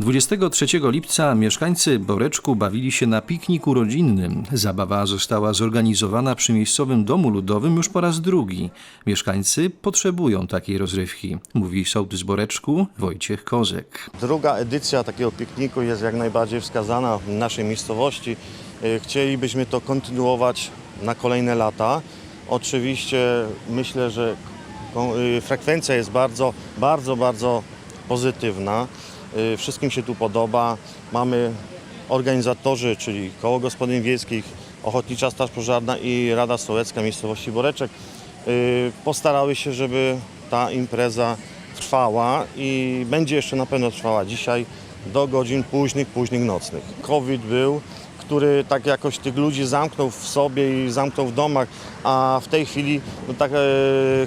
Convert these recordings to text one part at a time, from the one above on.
23 lipca mieszkańcy Boreczku bawili się na pikniku rodzinnym. Zabawa została zorganizowana przy miejscowym domu ludowym już po raz drugi. Mieszkańcy potrzebują takiej rozrywki, mówi sołtys Boreczku Wojciech Kozek. Druga edycja takiego pikniku jest jak najbardziej wskazana w naszej miejscowości. Y, Chcielibyśmy to kontynuować na kolejne lata. Oczywiście myślę, że y, frekwencja jest bardzo, bardzo, bardzo pozytywna. Y, Wszystkim się tu podoba. Mamy organizatorzy, czyli Koło Gospodyń Wiejskich, Ochotnicza Straż Pożarna i Rada Sołecka miejscowości Boreczek y, postarały się, żeby ta impreza trwała i będzie jeszcze na pewno trwała dzisiaj do godzin późnych, późnych nocnych. COVID był, który tak jakoś tych ludzi zamknął w sobie i zamknął w domach, a w tej chwili no tak, e,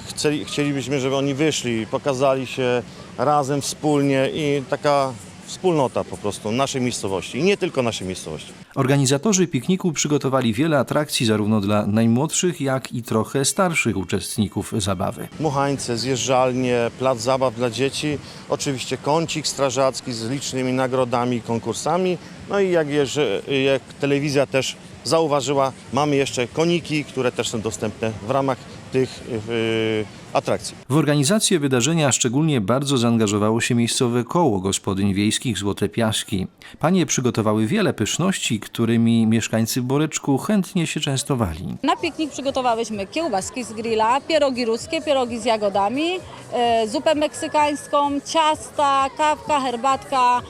chcieli, chcielibyśmy, żeby oni wyszli, pokazali się razem, wspólnie i taka wspólnota po prostu naszej miejscowości i nie tylko naszej miejscowości. Organizatorzy pikniku przygotowali wiele atrakcji zarówno dla najmłodszych, jak i trochę starszych uczestników zabawy. Muchańce, zjeżdżalnie, plac zabaw dla dzieci, oczywiście kącik strażacki z licznymi nagrodami i konkursami. No i jak, jak telewizja też zauważyła, mamy jeszcze koniki, które też są dostępne w ramach tych yy, atrakcji. W organizację wydarzenia szczególnie bardzo zaangażowało się miejscowe koło gospodyń wiejskich Złote Piaski. Panie przygotowały wiele pyszności, którymi mieszkańcy Boreczku chętnie się częstowali. Na piknik przygotowałyśmy kiełbaski z grilla, pierogi ruskie, pierogi z jagodami, e, zupę meksykańską, ciasta, kawka, herbatka,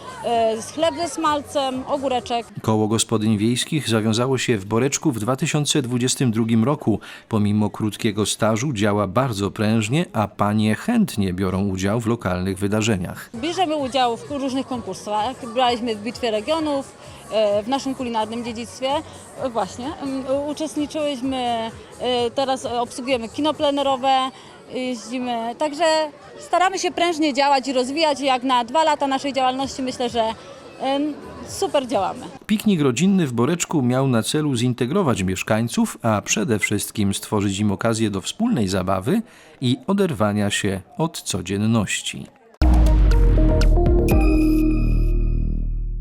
chleb ze smalcem, ogóreczek. Koło gospodyń wiejskich zawiązało się w Boreczku w 2022 roku. Pomimo krótkiego stażu działa bardzo prężnie, a panie chętnie biorą udział w lokalnych wydarzeniach. Bierzemy udział w różnych konkursach. Braliśmy w Bitwie Regionów, e, w naszym kulinarnym dziedzictwie. E, Właśnie, em, uczestniczyłyśmy, e, teraz obsługujemy kino plenerowe, jeździmy. Także staramy się prężnie działać i rozwijać. Jak na dwa lata naszej działalności myślę, że super działamy. Piknik rodzinny w Boreczku miał na celu zintegrować mieszkańców, a przede wszystkim stworzyć im okazję do wspólnej zabawy i oderwania się od codzienności.